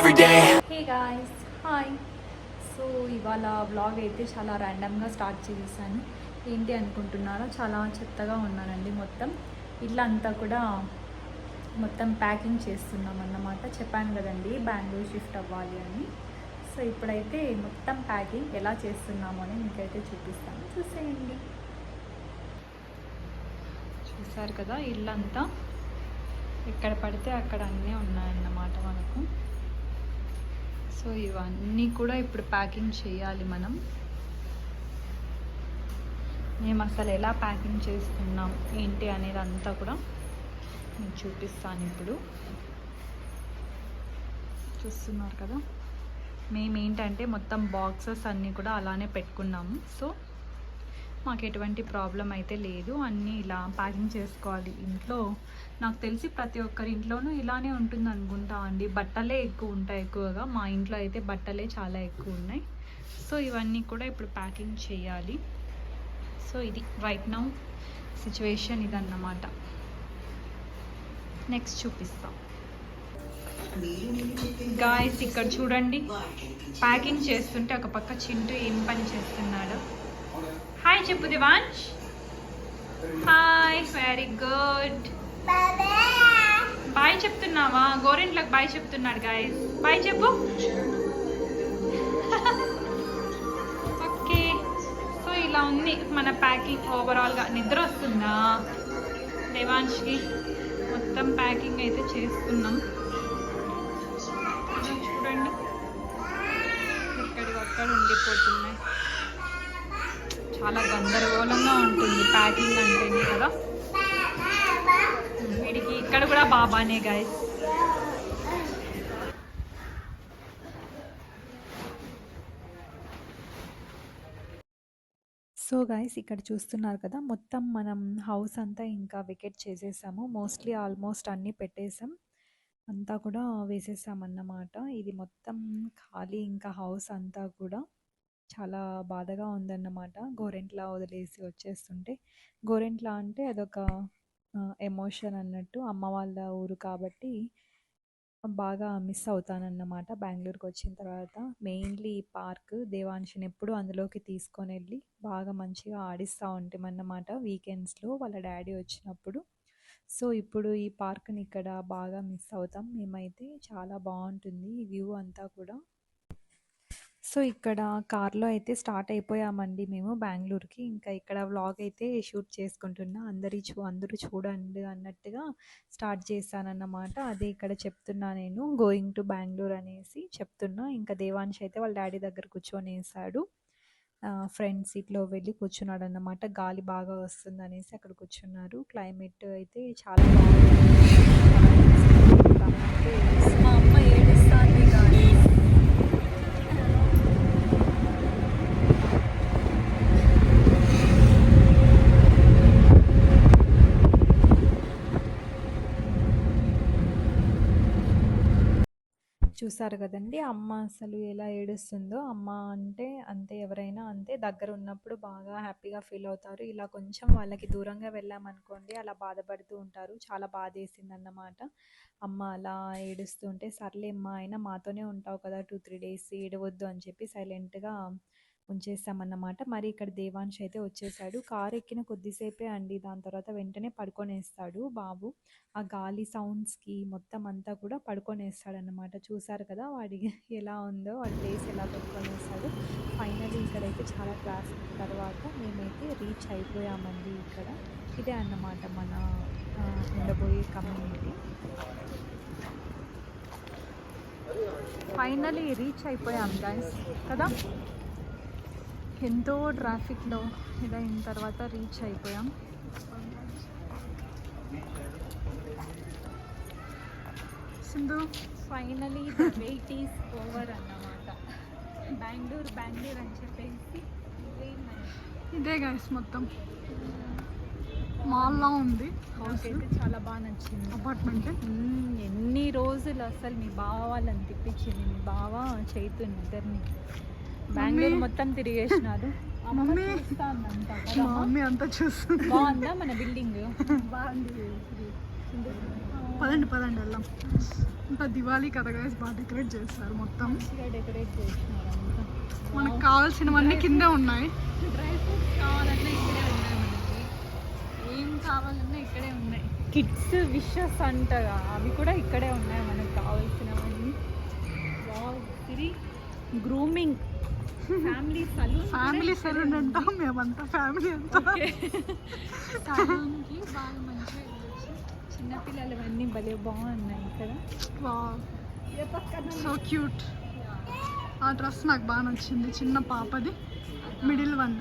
every day. Hey guys, hi so ఇవాళ blog అయితే చాలా ర్యాండమ్గా స్టార్ట్ చేసేసాను ఏంటి అనుకుంటున్నారో చాలా చెత్తగా ఉన్నానండి మొత్తం. ఇల్లు అంతా కూడా మొత్తం ప్యాకింగ్ చేస్తున్నాం అన్నమాట. చెప్పాను కదండి బెంగళూరు షిఫ్ట్ అవ్వాలి అని. సో ఇప్పుడైతే మొత్తం ప్యాకింగ్ ఎలా చేస్తున్నామో అని మీకైతే చూపిస్తాను. చూసేయండి. చూసారు కదా ఇల్లంతా. ఎక్కడ పడితే అక్కడ అన్నీ ఉన్నాయన్నమాట మనకు. సో ఇవన్నీ కూడా ఇప్పుడు ప్యాకింగ్ చేయాలి మనం. మేము అసలు ఎలా ప్యాకింగ్ చేస్తున్నాం ఏంటి అనేది అంతా కూడా నేను చూపిస్తాను ఇప్పుడు. చూస్తున్నారు కదా? మేము ఏంటంటే మొత్తం బాక్సెస్ అన్నీ కూడా అలానే పెట్టుకున్నాము. సో మాకు ఎటువంటి ప్రాబ్లం అయితే లేదు. అన్నీ ఇలా ప్యాకింగ్ చేసుకోవాలి ఇంట్లో. నాకు తెలిసి ప్రతి ఒక్కరి ఇంట్లోనూ ఇలానే ఉంటుంది అనుకుంటా అండి. బట్టలే ఎక్కువ ఉంటాయి ఎక్కువగా. మా ఇంట్లో అయితే బట్టలే చాలా ఎక్కువ ఉన్నాయి. సో ఇవన్నీ కూడా ఇప్పుడు ప్యాకింగ్ చేయాలి. సో ఇది రైట్ నౌ సిచ్యువేషన్ ఇదన్నమాట. నెక్స్ట్ చూపిస్తాం. గాయస్ ఇక్కడ చూడండి. ప్యాకింగ్ చేస్తుంటే ఒక పక్క చింటూ ఏం పని చేస్తున్నాడో? హాయ్ చెప్పు Divansh hi very good boy చెప్తున్నావా? గోరెంట్లకు బాయ్ చెప్తున్నాడు గాయస్ బాయ్ చెప్పు. ఓకే సో ఇలా ఉంది. మన ప్యాకింగ్ ఓవరాల్గా నిద్ర వస్తుందా? దేవాన్ష్కి మొత్తం ప్యాకింగ్ అయితే చేసుకున్నాం చూడండి. చూడండి ఎక్కడికక్కడ ఉండిపోతున్నాయి. చాలా గందరగోళంగా ఉంటుంది ప్యాకింగ్ అంటేనే కదా. వీడికి ఇక్కడ కూడా బాబానే గాయస్ సో గాయస్ ఇక్కడ చూస్తున్నారు కదా మొత్తం మనం హౌస్ అంతా ఇంకా వికెట్ చేసేసాము. మోస్ట్లీ ఆల్మోస్ట్ అన్నీ పెట్టేసాం. అంతా కూడా వేసేసాం అన్నమాట ఇది మొత్తం ఖాళీ ఇంకా హౌస్ అంతా కూడా. చాలా బాధగా ఉందన్నమాట. గోరెంట్లా వదిలేసి వచ్చేస్తుంటే. గోరెంట్లా అంటే అదొక ఎమోషన్ అన్నట్టు అమ్మ వాళ్ళ ఊరు కాబట్టి బాగా మిస్ అవుతానన్నమాట బెంగళూరుకి వచ్చిన తర్వాత. మెయిన్లీ ఈ పార్క్ దేవాన్షిని ఎప్పుడు అందులోకి తీసుకొని వెళ్ళి బాగా మంచిగా ఆడిస్తూ ఉంటామన్నమాట వీకెండ్స్లో వాళ్ళ డాడీ వచ్చినప్పుడు. సో ఇప్పుడు ఈ పార్క్ని ఇక్కడ బాగా మిస్ అవుతాం. మేమైతే చాలా బాగుంటుంది వ్యూ అంతా కూడా. సో ఇక్కడ కార్లో అయితే స్టార్ట్ అయిపోయామండి మేము బెంగళూరుకి. ఇంకా ఇక్కడ వ్లాగ్ అయితే షూట్ చేసుకుంటున్నా. అందరి చూ అందరూ చూడండి అన్నట్టుగా స్టార్ట్ చేశానన్నమాట. అదే ఇక్కడ చెప్తున్నా నేను. గోయింగ్ టు బెంగళూరు అనేసి చెప్తున్నా. ఇంకా దేవాన్ష్ అయితే వాళ్ళ డాడీ దగ్గర కూర్చొనేసాడు. ఫ్రంట్ సీట్లో వెళ్ళి కూర్చున్నాడు అన్నమాట గాలి బాగా వస్తుంది అనేసి అక్కడ కూర్చున్నారు. క్లైమేట్ అయితే చాలా బాగుంది. మా అమ్మ ఏడు కానీ చూసారు కదండి అమ్మ అసలు ఎలా ఏడుస్తుందో. అమ్మ అంటే అంతే ఎవరైనా అంతే దగ్గర ఉన్నప్పుడు బాగా హ్యాపీగా ఫీల్ అవుతారు. ఇలా కొంచెం వాళ్ళకి దూరంగా వెళ్ళామనుకోండి అలా బాధపడుతూ ఉంటారు. చాలా బాధ వేసింది అన్నమాట అమ్మ అలా ఏడుస్తుంటే సర్లే అమ్మ అయినా మాతోనే ఉంటావు కదా టూ త్రీ డేస్ ఏడవద్దు అని చెప్పి సైలెంట్గా ఉంచేసామన్నమాట మరి ఇక్కడ దేవాంశ్ అయితే వచ్చేసాడు. కారు ఎక్కిన కొద్దిసేపే అండి. దాని తర్వాత వెంటనే పడుకొనేస్తాడు బాబు. ఆ గాలి సౌండ్స్కి మొత్తం అంతా కూడా పడుకొనేస్తాడు అనమాట చూసారు కదా వాడి ఎలా ఉందో వాడి ప్లేస్ ఎలా పడుకొనేస్తాడు. ఫైనల్లీ ఇక్కడైతే చాలా ట్రాఫిక్ తర్వాత మేమైతే రీచ్ అయిపోయామండి ఇక్కడ. ఇదే అన్నమాట మన ఉండబోయే కమ్యూనిటీ ఫైనలీ రీచ్ అయిపోయాం గైస్ కదా? ఎంతో ట్రాఫిక్లో ఇదైన తర్వాత రీచ్ అయిపోయాం. Sindhu finally the wait is over అన్నమాట. బెంగళూరు బెంగళూరు అని చెప్పేసి ఇదే గైస్ మొత్తం. మాల్లా ఉంది. హౌస్ చాలా బాగా నచ్చింది. అపార్ట్మెంట్ ఎన్ని రోజులు అసలు మీ బావ వాళ్ళని తిప్పించింది మీ బావ చైతన్య ఇద్దరిని బెంగళూరు మొత్తం తిరిగేసినారు. మమ్మీ. మమ్మీ అంతా చూస్తుంది. బాగుందా మన బిల్డింగ్? బాగుంది. పదండి పదండి వెళ్దాం. ఇంకా దివాళీ కదా గైస్ బాగా డెకరేట్ చేస్తారు మొత్తం. డెకరేట్ అంతా మనకు కావాల్సినవన్నీ కిందే ఉన్నాయి. డ్రై ఫ్రూట్స్ కావాలన్నా ఇక్కడే ఉన్నాయి మనకి. ఏం కావాలన్నా ఇక్కడే ఉన్నాయి. కిడ్స్ విషెస్ అంటగా అవి కూడా ఇక్కడే ఉన్నాయి మనకు కావాల్సినవన్నీ. ఇది grooming family salon family salon అంటాం మేమంతా ఫ్యామిలీ అంతా సలూన్కి బాగా మంచిగా వెళ్ళొచ్చు చిన్నపిల్లలవన్నీ భలే బాగున్నాయి ఇక్కడ. సో క్యూట్ ఆ డ్రెస్ నాకు బాగా నచ్చింది చిన్న పాపది. Middle one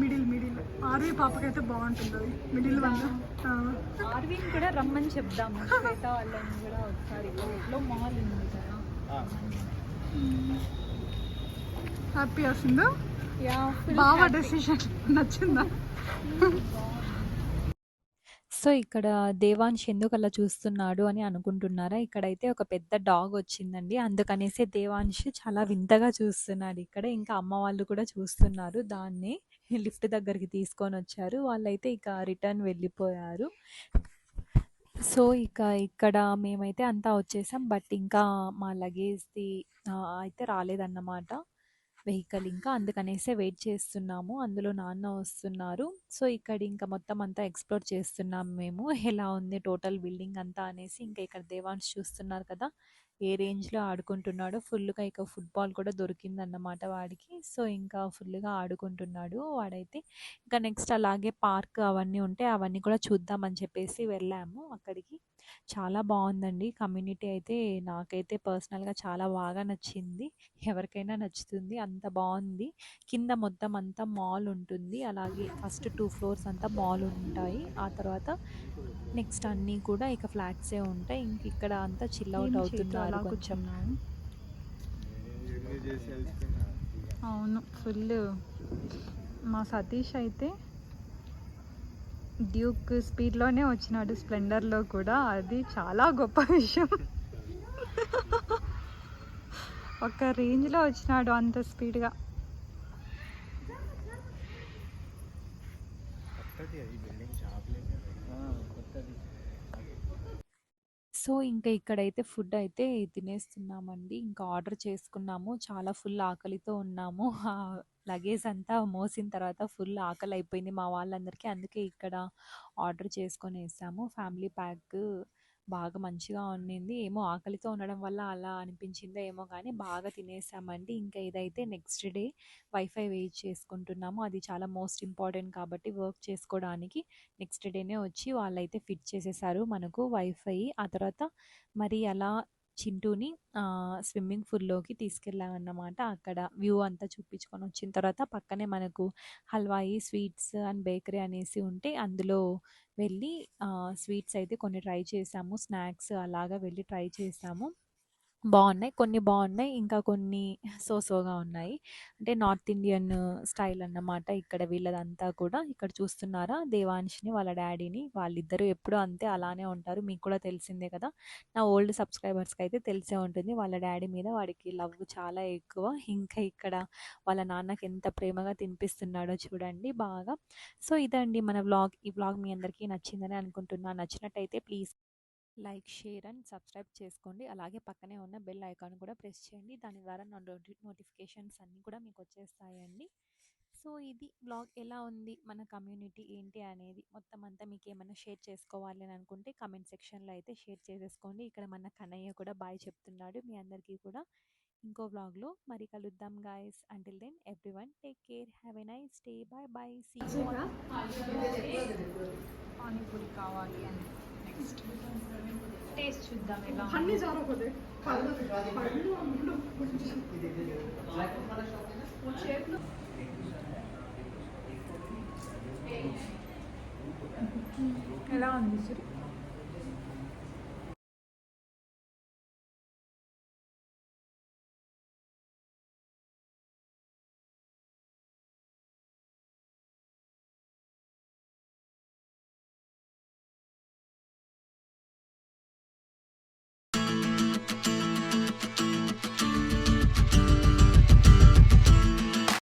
middle middle Aarvi పాపకైతే బాగుంటుంది అది. మిడిల్ వన్ ఆర్విన్ కూడా రమ్మని చెప్దాము శ్వేత వాళ్ళని కూడా ఒకసారి. లో మాల్ ఉంది కదా. హ్యాపీ వస్తుందా? యా బాగా డెసిషన్ నచ్చిందా? సో ఇక్కడ దేవాంశ్ ఎందుకు అలా చూస్తున్నాడు అని అనుకుంటున్నారా? ఇక్కడైతే ఒక పెద్ద డాగ్ వచ్చిందండి. అందుకనేసి దేవాంశ్ చాలా వింతగా చూస్తున్నాడు ఇక్కడ. ఇంకా అమ్మ వాళ్ళు కూడా చూస్తున్నారు. దాన్ని లిఫ్ట్ దగ్గరికి తీసుకొని వచ్చారు. వాళ్ళైతే ఇక రిటర్న్ వెళ్ళిపోయారు. సో ఇక ఇక్కడ మేమైతే అంతా వచ్చేసాం. బట్ ఇంకా మా లగేజ్ది అయితే రాలేదన్నమాట. వెహికల్ ఇంకా అందుకనేసే వెయిట్ చేస్తున్నాము. అందులో నాన్న వస్తున్నారు. సో ఇక్కడ ఇంకా మొత్తం అంతా ఎక్స్ప్లోర్ చేస్తున్నాం మేము. ఎలా ఉంది టోటల్ బిల్డింగ్ అంతా అనేసి ఇంకా ఇక్కడ దేవాన్స్ చూస్తున్నారు కదా. ఏ రేంజ్లో ఆడుకుంటున్నాడో ఫుల్గా ఇక ఫుట్బాల్ కూడా దొరికిందన్నమాట వాడికి. సో ఇంకా ఫుల్గా ఆడుకుంటున్నాడు వాడైతే. ఇంకా నెక్స్ట్ అలాగే పార్క్ అవన్నీ ఉంటే అవన్నీ కూడా చూద్దామని చెప్పేసి వెళ్ళాము అక్కడికి. చాలా బాగుందండి. కమ్యూనిటీ అయితే నాకైతే పర్సనల్గా చాలా బాగా నచ్చింది. ఎవరికైనా నచ్చుతుంది. అంత బాగుంది. కింద మొత్తం అంతా మాల్ ఉంటుంది. అలాగే ఫస్ట్ టూ ఫ్లోర్స్ అంతా మాల్ ఉంటాయి. ఆ తర్వాత నెక్స్ట్ అన్నీ కూడా ఇక ఫ్లాట్సే ఉంటాయి. ఇంక ఇక్కడ అంతా చిల్ అవుట్ అవుతున్నారు కొంచెం. అవును. ఫుల్ మా సతీష్ అయితే డ్యూక్ స్పీడ్లోనే వచ్చినాడు స్ప్లెండర్లో కూడా. అది చాలా గొప్ప విషయం. ఒక రేంజ్లో వచ్చినాడు అంత స్పీడ్గా. సో ఇంకా ఇక్కడైతే ఫుడ్ అయితే తినేస్తున్నామండి. ఇంకా ఆర్డర్ చేసుకున్నాము. చాలా ఫుల్ ఆకలితో ఉన్నాము. లగేజ్ అంతా మోసిన తర్వాత ఫుల్ ఆకలి అయిపోయింది మా వాళ్ళందరికీ. అందుకే ఇక్కడ ఆర్డర్ చేసుకొని వేసాము. ఫ్యామిలీ ప్యాక్ బాగా మంచిగా ఉండింది. ఏమో ఆకలితో ఉండడం వల్ల అలా అనిపించిందో ఏమో కానీ బాగా తినేసామండి. ఇంకా ఇదైతే నెక్స్ట్ డే వైఫై వెయిట్ చేసుకుంటున్నాము. అది చాలా మోస్ట్ ఇంపార్టెంట్ కాబట్టి వర్క్ చేసుకోవడానికి నెక్స్ట్ డేనే వచ్చి వాళ్ళైతే ఫిట్ చేసేసారు. మనకు వైఫై ఆ తర్వాత మరి అలా చింటూని స్విమ్మింగ్ పూల్లోకి తీసుకెళ్ళామన్నమాట. అక్కడ వ్యూ అంతా చూపించుకొని వచ్చిన తర్వాత పక్కనే మనకు హల్వాయి స్వీట్స్ అండ్ బేకరీ అనేసి ఉంటే అందులో వెళ్ళి స్వీట్స్ అయితే కొన్ని ట్రై చేసాము. స్నాక్స్ అలాగా వెళ్ళి ట్రై చేసాము. బాగున్నాయి కొన్ని బాగున్నాయి ఇంకా కొన్ని సో సోగా ఉన్నాయి. అంటే నార్త్ ఇండియన్ స్టైల్ అన్నమాట ఇక్కడ వీళ్ళదంతా కూడా. ఇక్కడ చూస్తున్నారా? దేవాంష్ని వాళ్ళ డాడీని వాళ్ళిద్దరూ ఎప్పుడూ అంతే అలానే ఉంటారు. మీకు కూడా తెలిసిందే కదా! నా ఓల్డ్ సబ్స్క్రైబర్స్కి అయితే తెలిసే ఉంటుంది. వాళ్ళ డాడీ మీద వాడికి లవ్ చాలా ఎక్కువ. ఇంకా ఇక్కడ వాళ్ళ నాన్నకి ఎంత ప్రేమగా తినిపిస్తున్నాడో చూడండి బాగా. సో ఇదండి మన వ్లాగ్. ఈ వ్లాగ్ మీ అందరికీ నచ్చిందని అనుకుంటున్నాను నచ్చినట్టయితే please like share and subscribe చేసుకోండి. అలాగే పక్కనే ఉన్న బెల్ ఐకాన్ కూడా ప్రెస్ చేయండి. దాని ద్వారా నా నోటిఫికేషన్స్ అన్నీ కూడా మీకు వచ్చేస్తాయండి. సో ఇది బ్లాగ్ ఎలా ఉంది? మన కమ్యూనిటీ ఏంటి అనేది మొత్తం అంతా మీకు ఏమైనా షేర్ చేసుకోవాలి అని అనుకుంటే కమెంట్ సెక్షన్లో అయితే షేర్ చేసేసుకోండి. ఇక్కడ మన కన్నయ్య కూడా బాయ్ చెప్తున్నాడు. మీ అందరికీ కూడా ఇంకో వ్లాగ్లో మరి కలుద్దాం guys until then everyone take care have a nice day bye bye see panipuri కావాలి అని. టేస్ట్ చూద్దాం ఎలా అన్ని జారకపోతే ఎలా ఉంది సిరి?